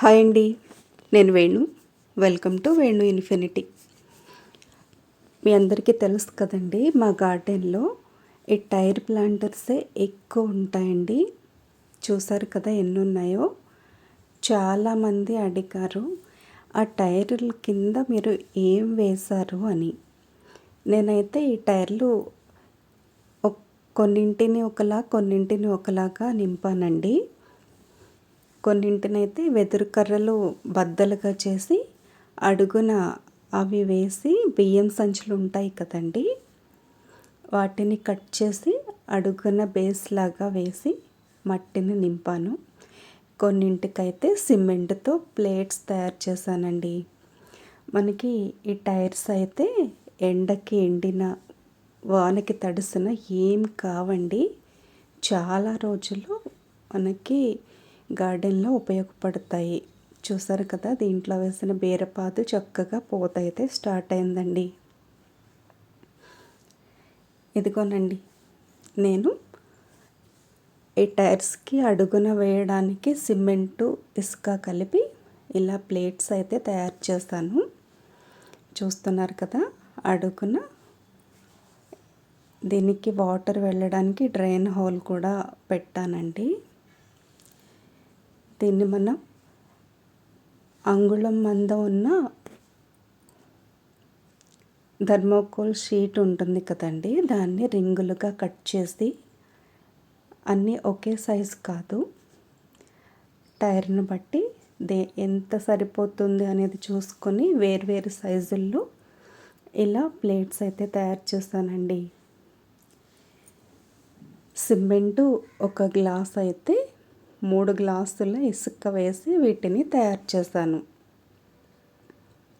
Hi అండి నేను Venu. Welcome to Venu infinity మీ అందరికీ తెలుసు కదండి మా గార్డెన్లో ఈ టైర్ ప్లాంటర్సే ఎక్కువ ఉంటాయండి. చూసారు కదా ఎన్ని ఉన్నాయో చాలామంది అడిగారు ఆ టైర్ల కింద మీరు ఏం వేశారు? అని. నేనైతే ఈ టైర్లు కొన్నింటిని ఒకలా కొన్నింటిని ఒకలాగా నింపానండి. కొన్నింటినైతే వెదురు కర్రలు బద్దలుగా చేసి అడుగున అవి వేసి బియ్యం సంచులు ఉంటాయి కదండి. వాటిని కట్ చేసి అడుగున బేస్ లాగా వేసి మట్టిని నింపాను. కొన్నింటికైతే సిమెంట్తో ప్లేట్స్ తయారు చేశానండి. మనకి ఈ టైర్స్ అయితే ఎండకి ఎండిన వానకి తడిసిన ఏం కావండి. చాలా రోజులు మనకి గార్డెన్లో ఉపయోగపడతాయి. చూసారు కదా దీంట్లో వేసిన బీరపాదు చక్కగా పూత అయితే స్టార్ట్ అయిందండి. ఇదిగోనండి నేను ఈ టైర్స్కి అడుగున వేయడానికి సిమెంటు ఇసుక కలిపి ఇలా ప్లేట్స్ అయితే తయారు చేస్తాను చూస్తున్నారు కదా అడుగున దీనికి వాటర్ వెళ్ళడానికి డ్రైన్ హోల్ కూడా పెట్టానండి. దీన్ని మనం అంగుళం మంద ఉన్న ధర్మోకోల్ షీట్ ఉంటుంది కదండి దాన్ని రింగులుగా కట్ చేసి అన్నీ ఒకే సైజు కాదు. టైర్ను బట్టి దే ఎంత సరిపోతుంది అనేది చూసుకొని వేర్వేరు సైజుల్లో ఇలా ప్లేట్స్ అయితే తయారు చేస్తానండి. సిమెంటు ఒక గ్లాస్ అయితే మూడు గ్లాసుల ఇసుక వేసి వీటిని తయారు చేశాను.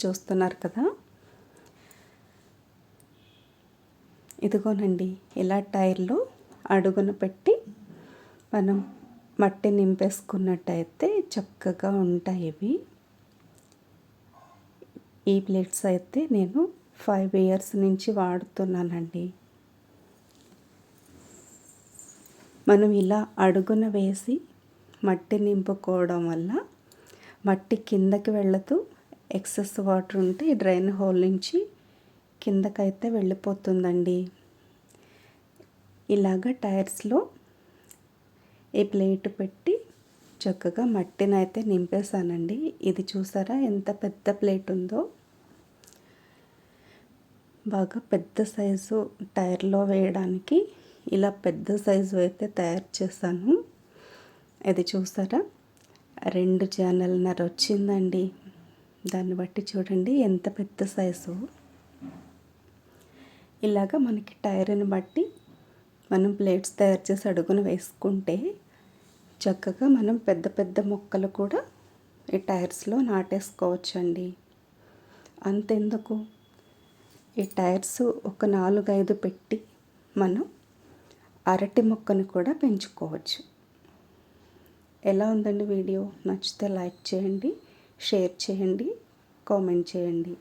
చూస్తున్నారు కదా? ఇదిగోనండి ఇలా టైర్లో అడుగున పెట్టి మనం మట్టి నింపేసుకున్నట్టయితే చక్కగా ఉంటాయి ఇవి. ఈ ప్లేట్స్ అయితే నేను ఫైవ్ ఇయర్స్ నుంచి వాడుతున్నానండి. మనం ఇలా అడుగున వేసి మట్టి నింపుకోవడం వల్ల మట్టి కిందకి వెళ్ళదు ఎక్సెస్ వాటర్ ఉంటే డ్రైన్ హోల్ నుంచి కిందకైతే వెళ్ళిపోతుందండి. ఇలాగ టైర్స్లో ఈ ప్లేట్ పెట్టి చక్కగా మట్టిని అయితే నింపేశానండి. ఇది చూసారా ఎంత పెద్ద ప్లేట్ ఉందో? బాగా పెద్ద సైజు టైర్లో వేయడానికి ఇలా పెద్ద సైజు అయితే తయారు చేశాను. ఇది చూసారా రెండు ఛానల్నర వచ్చిందండి దాన్ని బట్టి చూడండి ఎంత పెద్ద సైజు. ఇలాగ మనకి టైర్ని బట్టి మనం ప్లేట్స్ తయారు చేసి అడుగున వేసుకుంటే చక్కగా మనం పెద్ద పెద్ద మొక్కలు కూడా ఈ టైర్స్లో నాటేసుకోవచ్చండి. అంతెందుకు? ఈ టైర్స్ ఒక నాలుగైదు పెట్టి మనం అరటి మొక్కను కూడా పెంచుకోవచ్చు. ఎలా ఉందండి వీడియో? నచ్చితే లైక్ చేయండి షేర్ చేయండి కామెంట్ చేయండి.